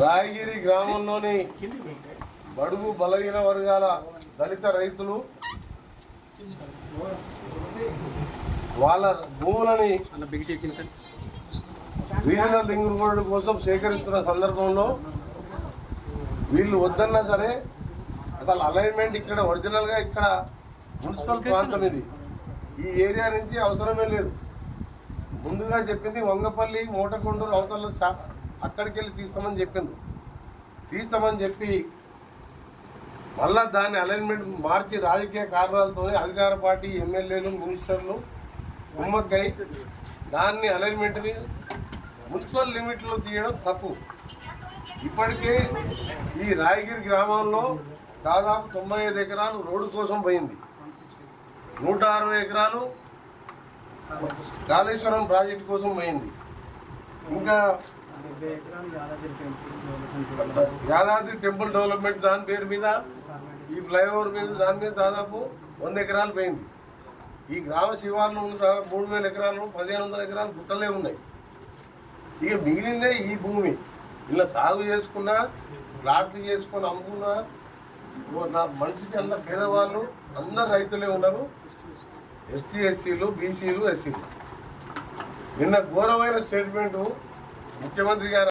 రాయగిరి గ్రామంలోని బడుగు బలహీన వర్గాల దళిత రైతులు వాళ్ళ భూములని రీజనల్ లింగ్ రోడ్డు కోసం సేకరిస్తున్న సందర్భంలో వీళ్ళు వద్దన్నా సరే అసలు అలైన్మెంట్ ఇక్కడ ఒరిజినల్గా ఇక్కడ మున్సిపల్ ప్రాంతం ఇది. ఈ ఏరియా నుంచి అవసరమే లేదు. ముందుగా చెప్పింది వంగపల్లి మూటకొండూరు అవతల అక్కడికి వెళ్ళి తీస్తామని చెప్పింది తీస్తామని చెప్పి మళ్ళా దాని అలైన్మెంట్ మార్చి రాజకీయ కారణాలతో అధికార పార్టీ ఎమ్మెల్యేలు మినిస్టర్లు ఉమ్మక్కై దాన్ని అలైన్మెంట్ని మున్సిపల్ లిమిట్లో తీయడం తప్పు. ఇప్పటికే ఈ రాయగిరి గ్రామంలో దాదాపు తొంభై ఐదు ఎకరాలు రోడ్డు కోసం పోయింది. నూట అరవై ఎకరాలు కాళేశ్వరం ప్రాజెక్టు కోసం పోయింది. ఇంకా యాదాద్రి టెంపుల్ డెవలప్మెంట్ దాని పేరు మీద ఈ ఫ్లైఓవర్ మీద దాని మీద దాదాపు వంద ఎకరాలు పోయింది. ఈ గ్రామ శివార్లు ఉన్న మూడు వేల ఎకరాలు పదిహేను వందల ఎకరాలు గుట్టలే ఉన్నాయి. ఇక మిగిలిందే ఈ భూమి. ఇలా సాగు చేసుకున్నా ప్లాట్లు చేసుకొని అమ్ముకున్నా నా మనిషికి అందరు పేదవాళ్ళు అందరు రైతులే ఉన్నారు ఎస్టీ ఎస్సీలు బీసీలు ఎస్సీలు. నిన్న ఘోరమైన స్టేట్మెంటు ముఖ్యమంత్రి గారు